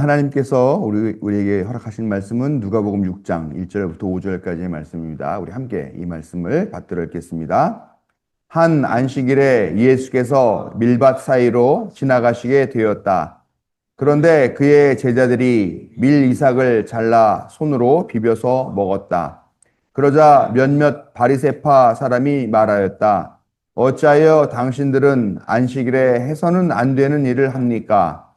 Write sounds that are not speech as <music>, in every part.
하나님께서 우리, 우리에게 허락하신 말씀은 누가복음 6장 1절부터 5절까지의 말씀입니다. 우리 함께 이 말씀을 받들어 읽겠습니다. 한 안식일에 예수께서 밀밭 사이로 지나가시게 되었다. 그런데 그의 제자들이 밀 이삭을 잘라 손으로 비벼서 먹었다. 그러자 몇몇 바리세파 사람이 말하였다. 어찌하여 당신들은 안식일에 해서는 안 되는 일을 합니까?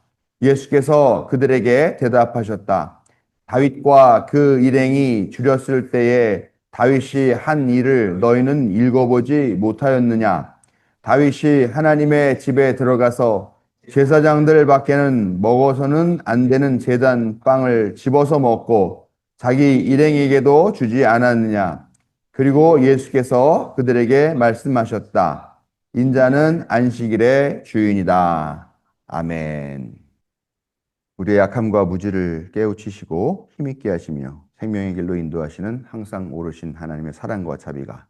예수께서 그들에게 대답하셨다. 다윗과 그 일행이 줄였을 때에 다윗이 한 일을 너희는 읽어보지 못하였느냐? 다윗이 하나님의 집에 들어가서 제사장들 밖에는 먹어서는 안 되는 재단 빵을 집어서 먹고 자기 일행에게도 주지 않았느냐? 그리고 예수께서 그들에게 말씀하셨다. 인자는 안식일의 주인이다. 아멘. 우리의 약함과 무지를 깨우치시고 힘있게 하시며 생명의 길로 인도하시는 항상 오르신 하나님의 사랑과 자비가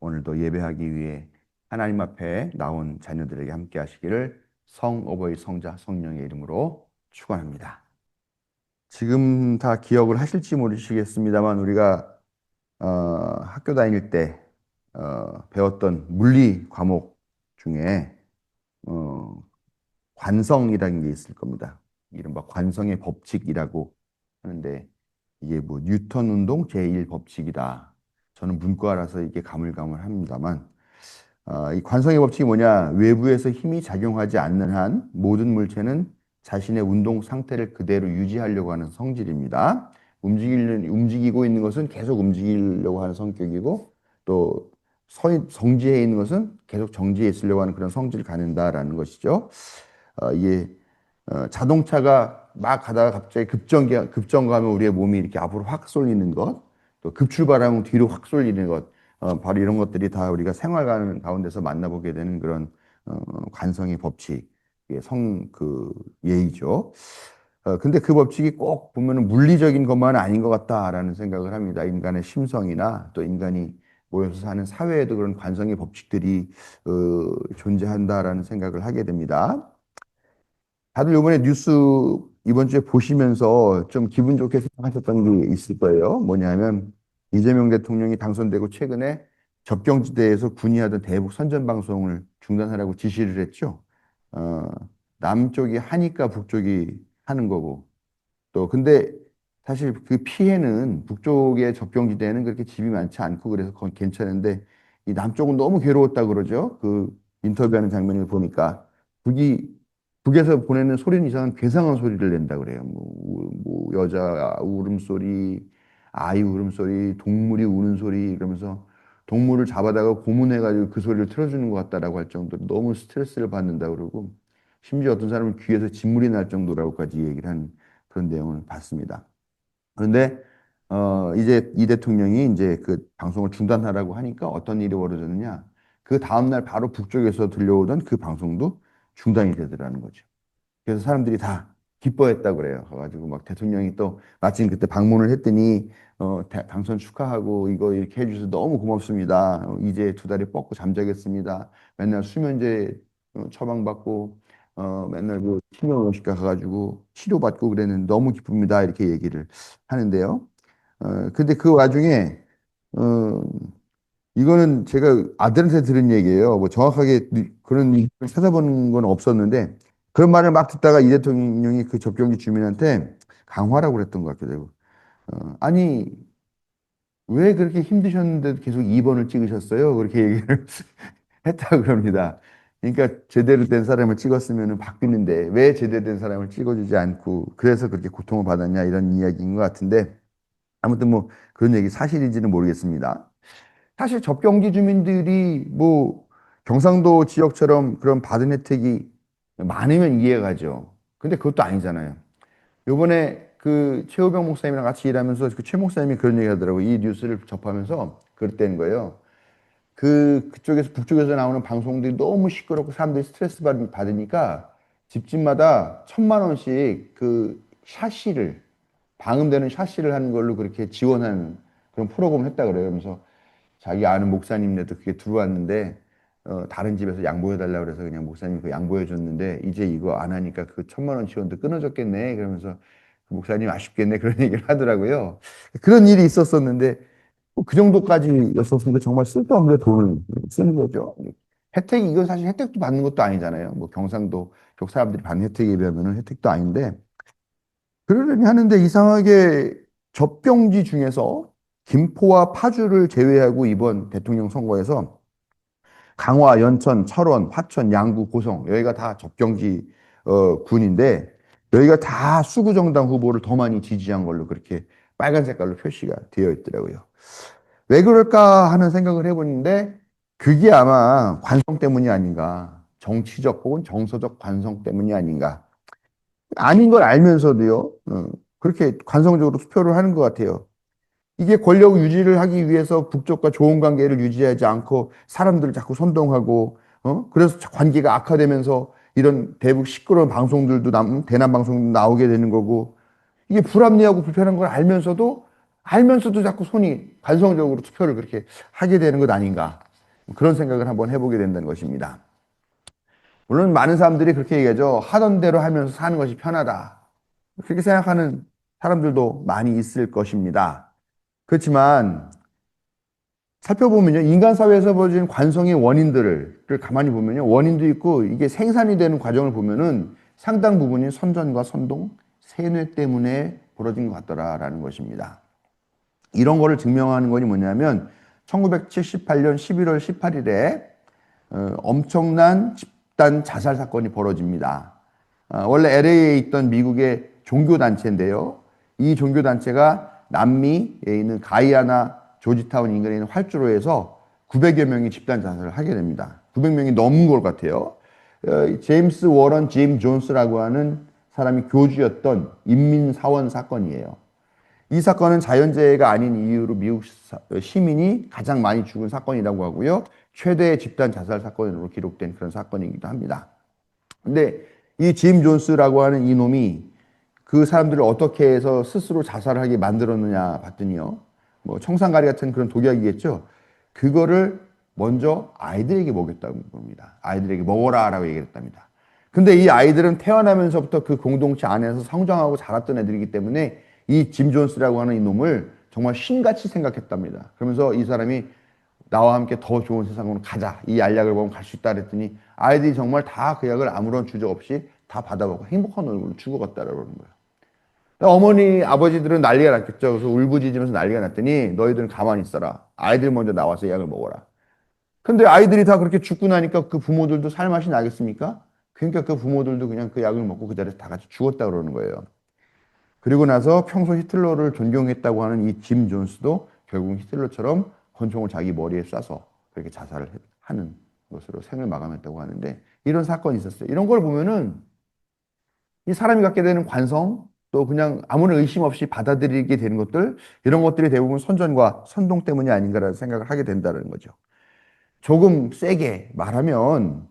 오늘도 예배하기 위해 하나님 앞에 나온 자녀들에게 함께 하시기를 성 어버이 성자 성령의 이름으로 축원합니다. 지금 다 기억을 하실지 모르시겠습니다만 우리가 어, 학교 다닐 때 어, 배웠던 물리 과목 중에 어, 관성이라는 게 있을 겁니다. 이른바 관성의 법칙이라고 하는데 이게 뭐 뉴턴 운동 제1법칙이다. 저는 문과라서 이게 가물가물합니다만 어, 이 관성의 법칙이 뭐냐? 외부에서 힘이 작용하지 않는 한 모든 물체는 자신의 운동 상태를 그대로 유지하려고 하는 성질입니다. 움직이는 움직이고 있는 것은 계속 움직이려고 하는 성격이고 또 서, 정지해 있는 것은 계속 정지해 있으려고 하는 그런 성질을 갖는다라는 것이죠. 어, 이게 어, 자동차가 막 가다가 갑자기 급정, 급정가하면 우리의 몸이 이렇게 앞으로 확 쏠리는 것, 또 급출발하면 뒤로 확 쏠리는 것, 어, 바로 이런 것들이 다 우리가 생활 가운데서 만나보게 되는 그런 어, 관성의 법칙, 성, 그, 예의죠. 어, 근데 그 법칙이 꼭 보면은 물리적인 것만 아닌 것 같다라는 생각을 합니다. 인간의 심성이나 또 인간이 모여서 사는 사회에도 그런 관성의 법칙들이 어, 존재한다라는 생각을 하게 됩니다. 다들 이번에 뉴스 이번 주에 보시면서 좀 기분 좋게 생각하셨던 게 있을 거예요. 뭐냐면 이재명 대통령이 당선되고 최근에 접경지대에서 군의하던 대북 선전 방송을 중단하라고 지시를 했죠. 어, 남쪽이 하니까 북쪽이 하는 거고 또 근데 사실 그 피해는 북쪽의 접경지대에는 그렇게 집이 많지 않고 그래서 그건 괜찮은데 이 남쪽은 너무 괴로웠다 그러죠. 그 인터뷰하는 장면을 보니까 북이 북에서 보내는 소리는 이상한 괴상한 소리를 낸다 그래요. 뭐, 뭐 여자 울음소리, 아이 울음소리, 동물이 우는 소리 이러면서 동물을 잡아다가 고문해가지고 그 소리를 틀어주는 것 같다라고 할 정도로 너무 스트레스를 받는다 그러고 심지어 어떤 사람은 귀에서 진물이 날 정도라고까지 얘기를 한 그런 내용을 봤습니다. 그런데 어 이제 이 대통령이 이제 그 방송을 중단하라고 하니까 어떤 일이 벌어졌느냐? 그 다음 날 바로 북쪽에서 들려오던 그 방송도 중단이 되더라는 거죠. 그래서 사람들이 다 기뻐했다고 그래요. 가가지고 막 대통령이 또 마침 그때 방문을 했더니 어, 당선 축하하고 이거 이렇게 해주셔서 너무 고맙습니다. 어, 이제 두 다리 뻗고 잠자겠습니다. 맨날 수면제 어, 처방받고 어, 맨날 그 치료의식과 가가지고 치료받고 그랬는데 너무 기쁩니다. 이렇게 얘기를 하는데요. 어, 근데 그 와중에 어, 이거는 제가 아들한테 들은 얘기예요. 뭐 정확하게 그런 얘기를 찾아보는 건 없었는데 그런 말을 막 듣다가 이 대통령이 그 접경지 주민한테 강화라고 그랬던 것 같기도 하고. 어, 아니, 왜 그렇게 힘드셨는데 계속 2번을 찍으셨어요? 그렇게 얘기를 <laughs> 했다고 그럽니다. 그러니까 제대로 된 사람을 찍었으면 바뀌는데 왜 제대로 된 사람을 찍어주지 않고 그래서 그렇게 고통을 받았냐 이런 이야기인 것 같은데 아무튼 뭐 그런 얘기 사실인지는 모르겠습니다. 사실 접경지 주민들이 뭐 경상도 지역처럼 그런 받은 혜택이 많으면 이해가죠. 근데 그것도 아니잖아요. 요번에 그 최호병 목사님이랑 같이 일하면서 그 최 목사님이 그런 얘기 하더라고요. 이 뉴스를 접하면서 그랬다는 거예요. 그, 그쪽에서, 북쪽에서 나오는 방송들이 너무 시끄럽고 사람들이 스트레스 받으니까 집집마다 천만 원씩 그 샤시를, 방음되는 샤시를 하는 걸로 그렇게 지원하는 그런 프로그램을 했다 그래요. 그러면서 자기 아는 목사님네도 그게 들어왔는데 어, 다른 집에서 양보해달라고 그래서 그냥 목사님이 그 양보해줬는데 이제 이거 안 하니까 그 천만 원 지원도 끊어졌겠네. 그러면서 그 목사님 아쉽겠네. 그런 <laughs> 얘기를 하더라고요. 그런 일이 있었었는데 뭐그 정도까지였었는데 정말 쓸데없는 돈을 쓰는 거죠. 혜택이 이건 사실 혜택도 받는 것도 아니잖아요. 뭐 경상도 쪽 사람들이 받는 혜택에 비하면 혜택도 아닌데 그러려니 하는데 이상하게 접경지 중에서 김포와 파주를 제외하고 이번 대통령 선거에서 강화, 연천, 철원, 화천, 양구, 고성 여기가 다 접경지 어, 군인데 여기가 다 수구 정당 후보를 더 많이 지지한 걸로 그렇게 빨간 색깔로 표시가 되어 있더라고요. 왜 그럴까 하는 생각을 해보는데 그게 아마 관성 때문이 아닌가 정치적 혹은 정서적 관성 때문이 아닌가 아닌 걸 알면서도요 어, 그렇게 관성적으로 투표를 하는 것 같아요. 이게 권력 유지를 하기 위해서 북쪽과 좋은 관계를 유지하지 않고 사람들을 자꾸 선동하고 어? 그래서 관계가 악화되면서 이런 대북 시끄러운 방송들도 남, 대남 방송도 나오게 되는 거고 이게 불합리하고 불편한 걸 알면서도 알면서도 자꾸 손이 관성적으로 투표를 그렇게 하게 되는 것 아닌가 그런 생각을 한번 해보게 된다는 것입니다. 물론 많은 사람들이 그렇게 얘기하죠. 하던 대로 하면서 사는 것이 편하다. 그렇게 생각하는 사람들도 많이 있을 것입니다. 그렇지만 살펴보면요. 인간 사회에서 벌어진 관성의 원인들을 가만히 보면요. 원인도 있고 이게 생산이 되는 과정을 보면은 상당 부분이 선전과 선동, 세뇌 때문에 벌어진 것 같더라라는 것입니다. 이런 거를 증명하는 것이 뭐냐면 1978년 11월 18일에 어, 엄청난 집단 자살 사건이 벌어집니다. 어, 원래 LA에 있던 미국의 종교 단체인데요. 이 종교 단체가 남미에 있는 가이아나 조지타운 인근에 있는 활주로에서 900여 명이 집단 자살을 하게 됩니다. 900명이 넘은 것 같아요. 어, 제임스 워런 짐 존스라고 하는 사람이 교주였던 인민사원 사건이에요. 이 사건은 자연재해가 아닌 이유로 미국 사- 시민이 가장 많이 죽은 사건이라고 하고요. 최대 집단 자살 사건으로 기록된 그런 사건이기도 합니다. 근데 이 짐 존스라고 하는 이 놈이 그 사람들을 어떻게 해서 스스로 자살을 하게 만들었느냐 봤더니요. 뭐 청산가리 같은 그런 독약이겠죠. 그거를 먼저 아이들에게 먹였다고 봅니다. 아이들에게 먹어라 라고 얘기를 했답니다. 근데 이 아이들은 태어나면서부터 그 공동체 안에서 성장하고 자랐던 애들이기 때문에 이 짐 존스라고 하는 이 놈을 정말 신같이 생각했답니다. 그러면서 이 사람이 나와 함께 더 좋은 세상으로 가자. 이 알약을 먹으면 갈 수 있다 그랬더니 아이들이 정말 다 그 약을 아무런 주저 없이 다 받아먹고 행복한 얼굴로 죽어갔다라고 그러는 거예요. 어머니, 아버지들은 난리가 났겠죠. 그래서 울부짖으면서 난리가 났더니 너희들은 가만히 있어라. 아이들 먼저 나와서 이 약을 먹어라. 근데 아이들이 다 그렇게 죽고 나니까 그 부모들도 살맛이 나겠습니까? 그러니까 그 부모들도 그냥 그 약을 먹고 그 자리에서 다 같이 죽었다 그러는 거예요. 그리고 나서 평소 히틀러를 존경했다고 하는 이 짐 존스도 결국 히틀러처럼 권총을 자기 머리에 쏴서 그렇게 자살을 하는 것으로 생을 마감했다고 하는데 이런 사건이 있었어요. 이런 걸 보면은 이 사람이 갖게 되는 관성 또 그냥 아무런 의심 없이 받아들이게 되는 것들 이런 것들이 대부분 선전과 선동 때문이 아닌가라는 생각을 하게 된다는 거죠. 조금 세게 말하면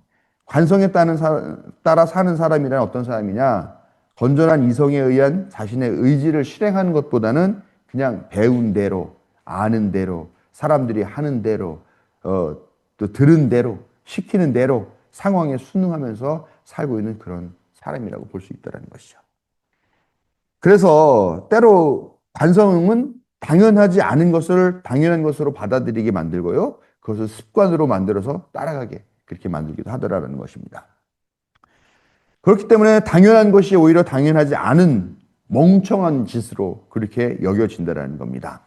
관성에 따라 사는 사람이란 어떤 사람이냐 건전한 이성에 의한 자신의 의지를 실행하는 것보다는 그냥 배운 대로 아는 대로 사람들이 하는 대로 어, 또 들은 대로 시키는 대로 상황에 순응하면서 살고 있는 그런 사람이라고 볼 수 있다는 것이죠. 그래서 때로 관성은 당연하지 않은 것을 당연한 것으로 받아들이게 만들고요. 그것을 습관으로 만들어서 따라가게 그렇게 만들기도 하더라는 것입니다. 그렇기 때문에 당연한 것이 오히려 당연하지 않은 멍청한 짓으로 그렇게 여겨진다는 겁니다.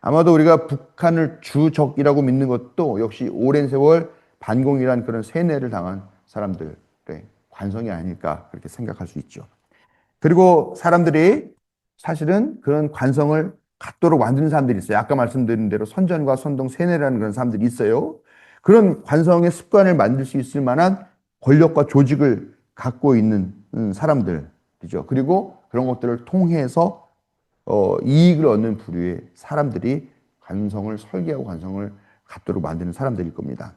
아마도 우리가 북한을 주적이라고 믿는 것도 역시 오랜 세월 반공이란 그런 세뇌를 당한 사람들의 관성이 아닐까 그렇게 생각할 수 있죠. 그리고 사람들이 사실은 그런 관성을 갖도록 만드는 사람들이 있어요. 아까 말씀드린 대로 선전과 선동, 세뇌라는 그런 사람들이 있어요. 그런 관성의 습관을 만들 수 있을 만한 권력과 조직을 갖고 있는 음, 사람들이죠. 그리고 그런 것들을 통해서 어, 이익을 얻는 부류의 사람들이 관성을 설계하고 관성을 갖도록 만드는 사람들일 겁니다.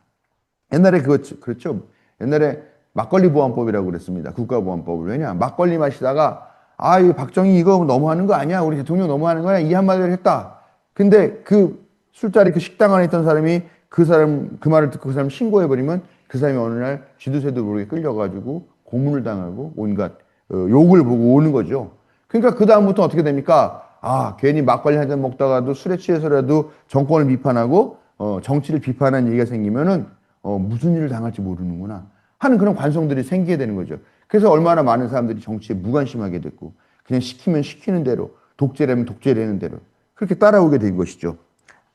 옛날에 그거 그렇죠. 옛날에 막걸리 보안법이라고 그랬습니다. 국가보안법을. 왜냐? 막걸리 마시다가 아, 이 박정희 이거 너무하는 거 아니야? 우리 대통령 너무하는 거야? 이 한마디를 했다. 근데 그 술자리 그 식당 안에 있던 사람이 그 사람 그 말을 듣고 그 사람 신고해 버리면 그 사람이 어느 날 쥐도새도 모르게 끌려가지고 고문을 당하고 온갖 어, 욕을 보고 오는 거죠. 그러니까 그 다음부터 어떻게 됩니까? 아 괜히 막걸리 한 잔 먹다가도 술에 취해서라도 정권을 비판하고 어, 정치를 비판하는 얘기가 생기면은 어, 무슨 일을 당할지 모르는구나 하는 그런 관성들이 생기게 되는 거죠. 그래서 얼마나 많은 사람들이 정치에 무관심하게 됐고 그냥 시키면 시키는 대로 독재라면 독재라는 대로 그렇게 따라오게 된 것이죠.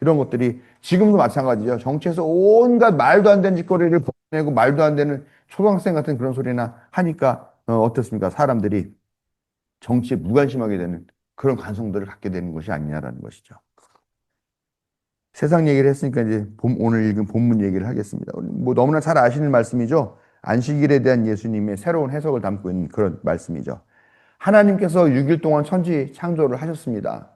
이런 것들이 지금도 마찬가지죠. 정치에서 온갖 말도 안 되는 짓거리를 보내고 말도 안 되는 초등학생 같은 그런 소리나 하니까 어, 어떻습니까? 사람들이 정치에 무관심하게 되는 그런 관성들을 갖게 되는 것이 아니냐라는 것이죠. 세상 얘기를 했으니까 이제 본- 오늘 읽은 본문 얘기를 하겠습니다. 뭐 너무나 잘 아시는 말씀이죠. 안식일에 대한 예수님의 새로운 해석을 담고 있는 그런 말씀이죠. 하나님께서 6일 동안 천지 창조를 하셨습니다.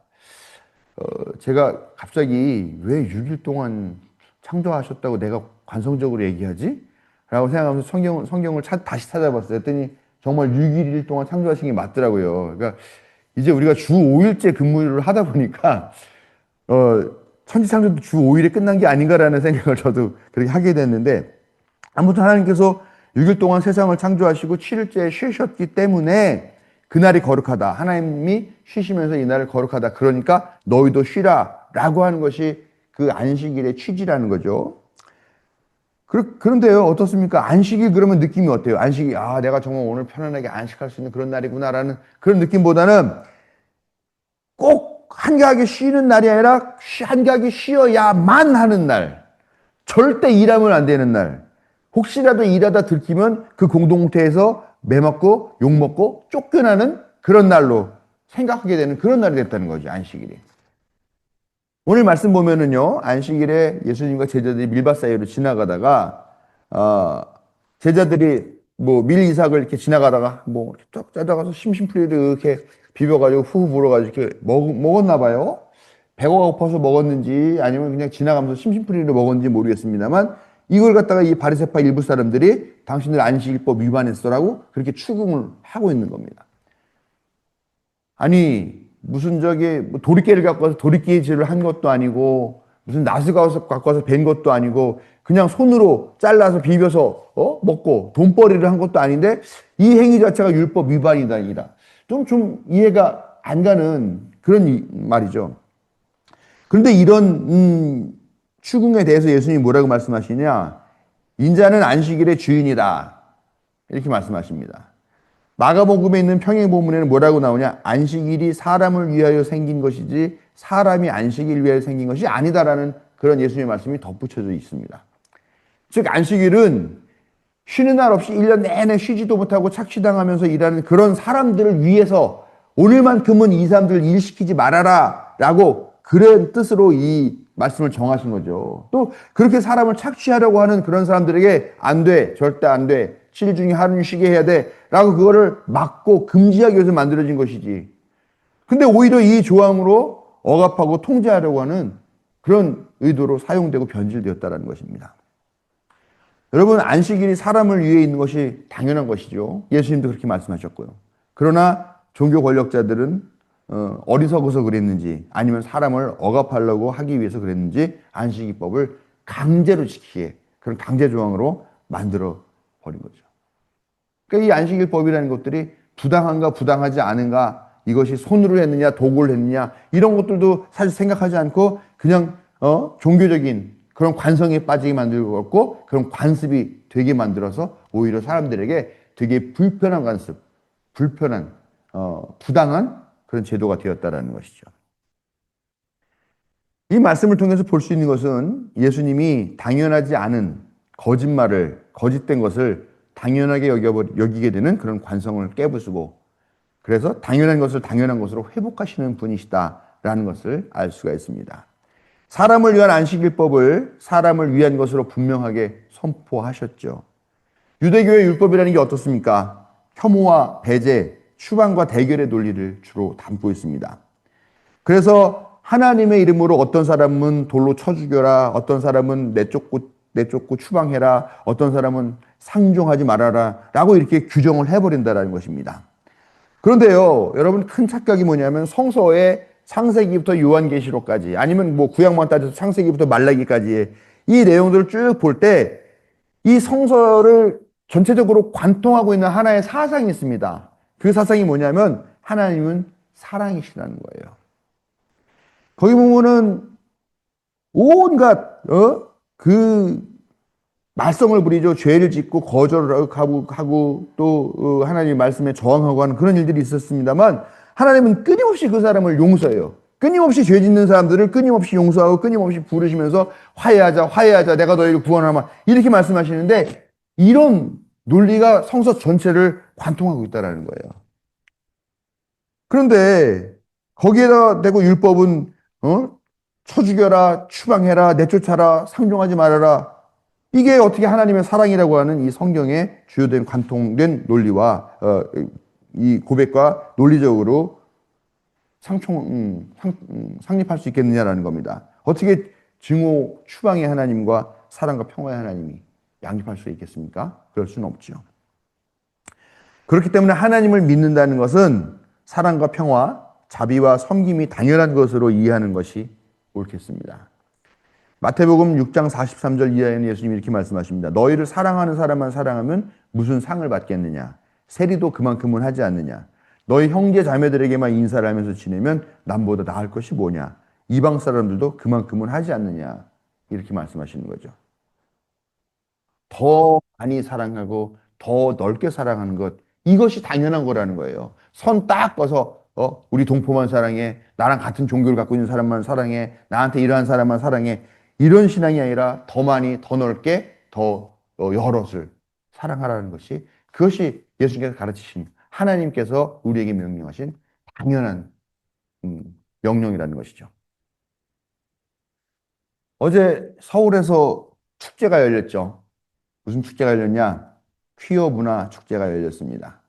어, 제가 갑자기 왜 6일 동안 창조하셨다고 내가 관성적으로 얘기하지? 라고 생각하면서 성경, 성경을 차- 다시 찾아봤어요. 그랬더니 정말 6일 동안 창조하신 게 맞더라고요. 그러니까 이제 우리가 주 5일째 근무를 하다 보니까 어, 천지창조도 주 5일에 끝난 게 아닌가라는 생각을 저도 그렇게 하게 됐는데 아무튼 하나님께서 6일 동안 세상을 창조하시고 7일째 쉬셨기 때문에 그날이 거룩하다. 하나님이 쉬시면서 이 날을 거룩하다. 그러니까 너희도 쉬라. 라고 하는 것이 그 안식일의 취지라는 거죠. 그런데요, 어떻습니까? 안식일 그러면 느낌이 어때요? 안식이, 아, 내가 정말 오늘 편안하게 안식할 수 있는 그런 날이구나라는 그런 느낌보다는 꼭 한가하게 쉬는 날이 아니라 쉬- 한가하게 쉬어야만 하는 날. 절대 일하면 안 되는 날. 혹시라도 일하다 들키면 그 공동체에서 매맞고 욕먹고 쫓겨나는 그런 날로 생각하게 되는 그런 날이 됐다는 거죠, 안식일이. 오늘 말씀 보면은요, 안식일에 예수님과 제자들이 밀밭 사이로 지나가다가, 어, 제자들이 뭐 밀 이삭을 이렇게 지나가다가 뭐 쫙 짜다가서 심심풀이를 이렇게 비벼가지고 후후 불어가지고 이렇게 먹, 먹었나 봐요. 배가 고파서 먹었는지 아니면 그냥 지나가면서 심심풀이를 먹었는지 모르겠습니다만 이걸 갖다가 이 바리새파 일부 사람들이 당신들 안식일법 위반했어라고 그렇게 추궁을 하고 있는 겁니다. 아니 무슨 저기 뭐 도리깨를 갖고 와서 도리깨질을 한 것도 아니고 무슨 낫을 갖고 와서 벤 것도 아니고 그냥 손으로 잘라서 비벼서 어? 먹고 돈벌이를 한 것도 아닌데 이 행위 자체가 율법 위반이다 이다. 좀 좀 이해가 안 가는 그런 이- 말이죠. 그런데 이런 음, 추궁에 대해서 예수님이 뭐라고 말씀하시냐? 인자는 안식일의 주인이다. 이렇게 말씀하십니다. 마가복음에 있는 평행본문에는 뭐라고 나오냐? 안식일이 사람을 위하여 생긴 것이지 사람이 안식일 위하여 생긴 것이 아니다라는 그런 예수님의 말씀이 덧붙여져 있습니다. 즉 안식일은 쉬는 날 없이 1년 내내 쉬지도 못하고 착취당하면서 일하는 그런 사람들을 위해서 오늘만큼은 이 사람들을 일시키지 말아라 라고 그런 뜻으로 이 말씀을 정하신 거죠. 또 그렇게 사람을 착취하려고 하는 그런 사람들에게 안 돼. 절대 안 돼. 7일 중에 하루는 쉬게 해야 돼. 라고 그거를 막고 금지하기 위해서 만들어진 것이지. 근데 오히려 이 조항으로 억압하고 통제하려고 하는 그런 의도로 사용되고 변질되었다는 것입니다. 여러분, 안식일이 사람을 위해 있는 것이 당연한 것이죠. 예수님도 그렇게 말씀하셨고요. 그러나 종교 권력자들은 어, 어리석어서 그랬는지 아니면 사람을 억압하려고 하기 위해서 그랬는지 안식일법을 강제로 지키게 그런 강제 조항으로 만들어 버린 거죠. 그러니까 이 안식일법이라는 것들이 부당한가 부당하지 않은가 이것이 손으로 했느냐 도구를 했느냐 이런 것들도 사실 생각하지 않고 그냥 어, 종교적인 그런 관성에 빠지게 만들고 그런 관습이 되게 만들어서 오히려 사람들에게 되게 불편한 관습, 불편한 어, 부당한 그런 제도가 되었다라는 것이죠. 이 말씀을 통해서 볼 수 있는 것은 예수님이 당연하지 않은 거짓말을 거짓된 것을 당연하게 여기게 되는 그런 관성을 깨부수고 그래서 당연한 것을 당연한 것으로 회복하시는 분이시다라는 것을 알 수가 있습니다. 사람을 위한 안식일법을 사람을 위한 것으로 분명하게 선포하셨죠. 유대교의 율법이라는 게 어떻습니까? 혐오와 배제, 추방과 대결의 논리를 주로 담고 있습니다. 그래서 하나님의 이름으로 어떤 사람은 돌로 쳐 죽여라, 어떤 사람은 내쫓고 내쫓고 추방해라, 어떤 사람은 상종하지 말아라, 라고 이렇게 규정을 해버린다라는 것입니다. 그런데요, 여러분 큰 착각이 뭐냐면 성서의 창세기부터 요한계시록까지 아니면 뭐 구약만 따져서 창세기부터 말라기까지의 이 내용들을 쭉 볼 때 이 성서를 전체적으로 관통하고 있는 하나의 사상이 있습니다. 그 사상이 뭐냐면 하나님은 사랑이시라는 거예요. 거기 보면은 온갖 어? 그 말썽을 부리죠. 죄를 짓고 거절을 하고, 하고 또 어, 하나님의 말씀에 저항하고 하는 그런 일들이 있었습니다만 하나님은 끊임없이 그 사람을 용서해요. 끊임없이 죄 짓는 사람들을 끊임없이 용서하고 끊임없이 부르시면서 화해하자, 화해하자, 내가 너희를 구원하마 이렇게 말씀하시는데 이런 논리가 성서 전체를 관통하고 있다라는 거예요. 그런데 거기에다 대고 율법은 어? 쳐 죽여라, 추방해라, 내쫓아라, 상종하지 말아라. 이게 어떻게 하나님의 사랑이라고 하는 이 성경의 주요된 관통된 논리와 어, 이 고백과 논리적으로 상총 음, 상, 음, 상립할 수 있겠느냐라는 겁니다. 어떻게 증오 추방의 하나님과 사랑과 평화의 하나님이 양립할 수 있겠습니까? 그럴 수는 없죠. 그렇기 때문에 하나님을 믿는다는 것은 사랑과 평화, 자비와 섬김이 당연한 것으로 이해하는 것이 옳겠습니다. 마태복음 6장 43절 이하에는 예수님이 이렇게 말씀하십니다. 너희를 사랑하는 사람만 사랑하면 무슨 상을 받겠느냐? 세리도 그만큼은 하지 않느냐? 너희 형제 자매들에게만 인사를 하면서 지내면 남보다 나을 것이 뭐냐? 이방 사람들도 그만큼은 하지 않느냐? 이렇게 말씀하시는 거죠. 더 많이 사랑하고 더 넓게 사랑하는 것 이것이 당연한 거라는 거예요. 선 딱 꺼서 어 우리 동포만 사랑해 나랑 같은 종교를 갖고 있는 사람만 사랑해 나한테 이러한 사람만 사랑해 이런 신앙이 아니라 더 많이 더 넓게 더 어, 여럿을 사랑하라는 것이 그것이 예수님께서 가르치신 하나님께서 우리에게 명령하신 당연한 음, 명령이라는 것이죠. 어제 서울에서 축제가 열렸죠. 무슨 축제가 열렸냐? 퀴어 문화 축제가 열렸습니다.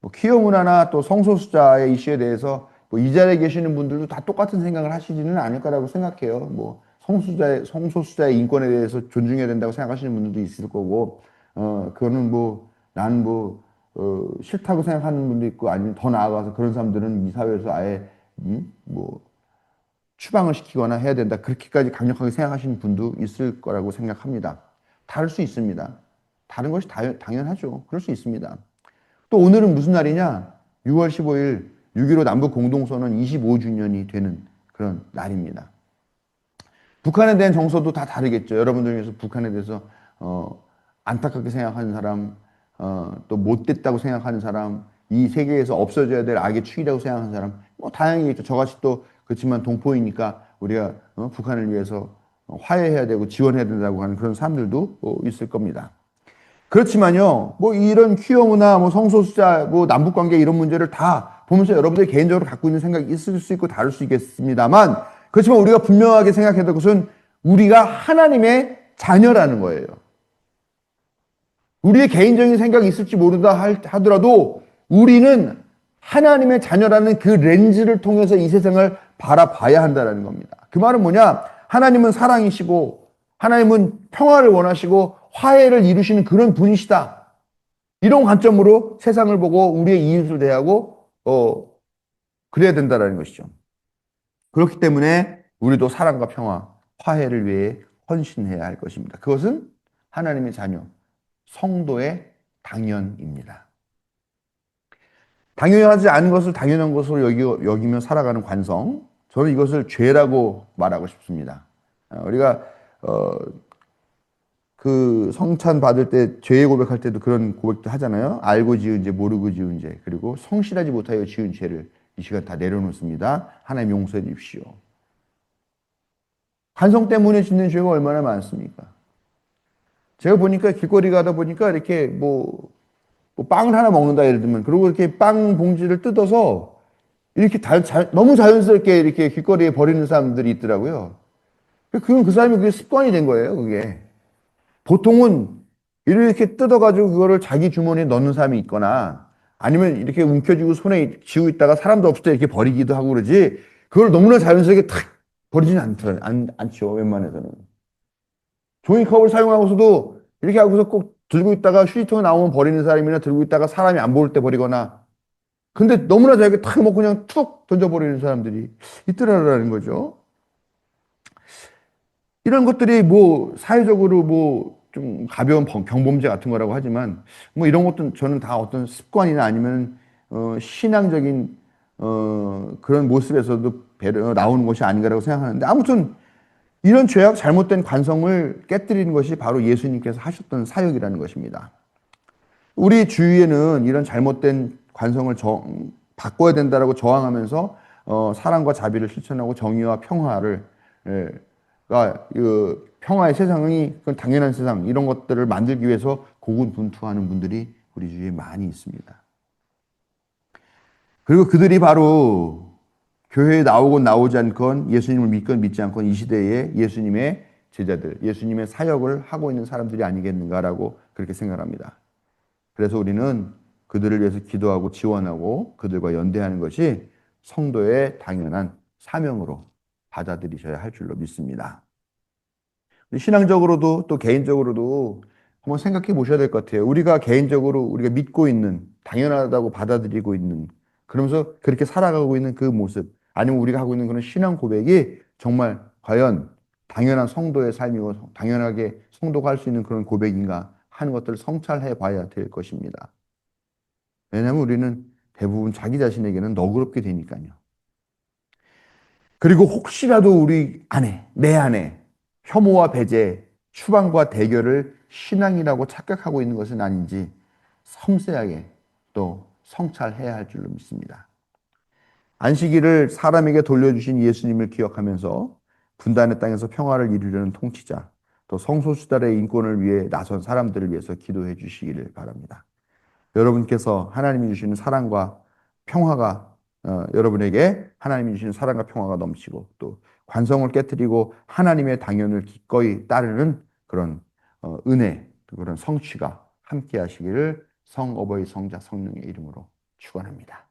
뭐 퀴어 문화나 또 성소수자의 이슈에 대해서 뭐 이 자리에 계시는 분들도 다 똑같은 생각을 하시지는 않을 거라고 생각해요. 뭐 성소수자의, 성소수자의 인권에 대해서 존중해야 된다고 생각하시는 분들도 있을 거고, 어, 그거는 뭐, 나는 뭐, 어, 싫다고 생각하는 분도 있고, 아니면 더 나아가서 그런 사람들은 이 사회에서 아예, 음, 뭐, 추방을 시키거나 해야 된다. 그렇게까지 강력하게 생각하시는 분도 있을 거라고 생각합니다. 다를 수 있습니다. 다른 것이 다, 당연하죠. 그럴 수 있습니다. 또 오늘은 무슨 날이냐? 6월 15일 6.15 남북 공동선언 25주년이 되는 그런 날입니다. 북한에 대한 정서도 다 다르겠죠. 여러분들 중에서 북한에 대해서 어, 안타깝게 생각하는 사람, 어, 또 못됐다고 생각하는 사람, 이 세계에서 없어져야 될 악의 축이라고 생각하는 사람, 뭐 다양하겠죠. 저같이 또 그렇지만 동포이니까 우리가 어, 북한을 위해서 화해해야 되고 지원해야 된다고 하는 그런 사람들도 어, 있을 겁니다. 그렇지만요, 뭐 이런 퀴어 문화, 뭐 성소수자, 뭐 남북 관계 이런 문제를 다 보면서 여러분들이 개인적으로 갖고 있는 생각이 있을 수 있고 다를 수 있겠습니다만, 그렇지만 우리가 분명하게 생각해야 될 것은 우리가 하나님의 자녀라는 거예요. 우리의 개인적인 생각이 있을지 모른다 하더라도 우리는 하나님의 자녀라는 그 렌즈를 통해서 이 세상을 바라봐야 한다는 겁니다. 그 말은 뭐냐? 하나님은 사랑이시고 하나님은 평화를 원하시고 화해를 이루시는 그런 분이시다. 이런 관점으로 세상을 보고 우리의 이웃을 대하고 어 그래야 된다라는 것이죠. 그렇기 때문에 우리도 사랑과 평화, 화해를 위해 헌신해야 할 것입니다. 그것은 하나님의 자녀, 성도의 당연입니다. 당연하지 않은 것을 당연한 것으로 여기, 여기며 살아가는 관성, 저는 이것을 죄라고 말하고 싶습니다. 어, 우리가 어, 그 성찬 받을 때죄 고백할 때도 그런 고백도 하잖아요. 알고 지은 죄, 모르고 지은 죄, 그리고 성실하지 못하여 지은 죄를 이 시간 다 내려놓습니다. 하나님 용서해 주십시오. 간성 때문에 짓는 죄가 얼마나 많습니까? 제가 보니까 길거리 가다 보니까 이렇게 뭐, 뭐 빵을 하나 먹는다 예를 들면 그리고 이렇게 빵 봉지를 뜯어서 이렇게 다, 자, 너무 자연스럽게 이렇게 길거리에 버리는 사람들이 있더라고요. 그건 그 사람이 그게 습관이 된 거예요, 그게. 보통은 이렇게 뜯어가지고 그거를 자기 주머니에 넣는 사람이 있거나 아니면 이렇게 움켜쥐고 손에 쥐고 있다가 사람도 없을 때 이렇게 버리기도 하고 그러지 그걸 너무나 자연스럽게 탁 버리지는 않더, 않, 않죠 웬만해서는. 종이컵을 사용하고서도 이렇게 하고서 꼭 들고 있다가 휴지통에 나오면 버리는 사람이나 들고 있다가 사람이 안 보일 때 버리거나. 근데 너무나 자기가 탁 먹고 그냥 툭 던져버리는 사람들이 있더라라는 거죠. 이런 것들이 뭐 사회적으로 뭐 좀 가벼운 범- 경범죄 같은 거라고 하지만 뭐 이런 것도 저는 다 어떤 습관이나 아니면 어 신앙적인 어 그런 모습에서도 배려 나오는 것이 아닌가라고 생각하는데 아무튼 이런 죄악 잘못된 관성을 깨뜨리는 것이 바로 예수님께서 하셨던 사역이라는 것입니다. 우리 주위에는 이런 잘못된 관성을 정- 바꿔야 된다라고 저항하면서 어, 사랑과 자비를 실천하고 정의와 평화를 예, 가, 그 평화의 세상이 그 당연한 세상 이런 것들을 만들기 위해서 고군분투하는 분들이 우리 주위에 많이 있습니다. 그리고 그들이 바로 교회에 나오건 나오지 않건 예수님을 믿건 믿지 않건 이 시대에 예수님의 제자들, 예수님의 사역을 하고 있는 사람들이 아니겠는가라고 그렇게 생각합니다. 그래서 우리는 그들을 위해서 기도하고 지원하고 그들과 연대하는 것이 성도의 당연한 사명으로 받아들이셔야 할 줄로 믿습니다. 신앙적으로도 또 개인적으로도 한번 생각해 보셔야 될 것 같아요. 우리가 개인적으로 우리가 믿고 있는 당연하다고 받아들이고 있는 그러면서 그렇게 살아가고 있는 그 모습 아니면 우리가 하고 있는 그런 신앙 고백이 정말 과연 당연한 성도의 삶이고 당연하게 성도가 할 수 있는 그런 고백인가 하는 것들을 성찰해 봐야 될 것입니다. 왜냐하면 우리는 대부분 자기 자신에게는 너그럽게 되니까요. 그리고 혹시라도 우리 안에, 내 안에 혐오와 배제, 추방과 대결을 신앙이라고 착각하고 있는 것은 아닌지 섬세하게 또 성찰해야 할 줄로 믿습니다. 안식일을 사람에게 돌려주신 예수님을 기억하면서 분단의 땅에서 평화를 이루려는 통치자, 또 성소수달의 인권을 위해 나선 사람들을 위해서 기도해 주시기를 바랍니다. 여러분께서 하나님이 주시는 사랑과 평화가 어, 여러분에게 하나님이 주시는 사랑과 평화가 넘치고 또 관성을 깨뜨리고 하나님의 당연을 기꺼이 따르는 그런 어, 은혜, 그런 성취가 함께 하시기를 성어버이 성자 성령의 이름으로 축원합니다.